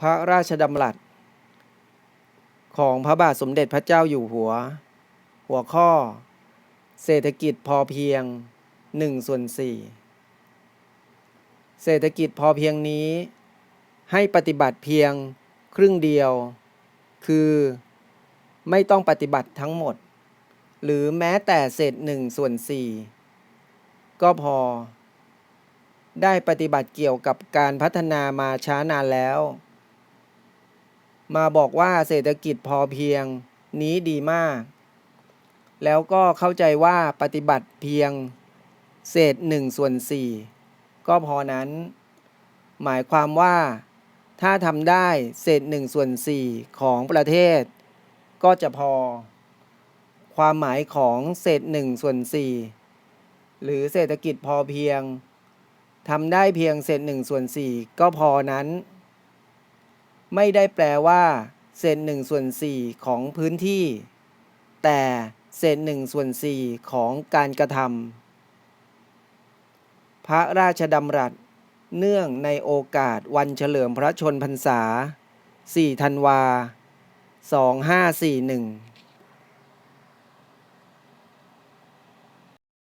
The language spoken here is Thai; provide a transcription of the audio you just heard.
พระราชดำรัส ของพระบาทสมเด็จพระเจ้าอยู่หัว หัวข้อ เศรษฐกิจพอเพียง1ส่วน4เศรษฐกิจพอเพียงนี้ ให้ปฏิบัติเพียงครึ่งเดียว คือไม่ต้องปฏิบัติทั้งหมด หรือแม้แต่เศษหนึ่งส่วนสี่ก็พอ ได้ปฏิบัติเกี่ยวกับการพัฒนามาช้านานแล้ว มาบอกว่าเศรษฐกิจพอเพียงนี้ดีมาก แล้วก็เข้าใจว่าปฏิบัติเพียงเศษหนึ่งส่วนสี่ก็พอนั้น หมายความว่า ถ้าทำได้เศษหนึ่งส่วนสี่ของประเทศ ก็จะพอ ความหมายของเศษหนึ่งส่วนสี่หรือเศรษฐกิจพอเพียงทำได้เพียงเศษหนึ่งส่วนสี่ก็พอนั้น ไม่ได้แปลว่าเศษหนึ่งส่วนสี่ของพื้นที่ แต่เศษหนึ่งส่วนสี่ของการกระทำพระราชดำรัส เนื่องในโอกาสวันเฉลิมพระชนพรรษา 4 ธันวา 2541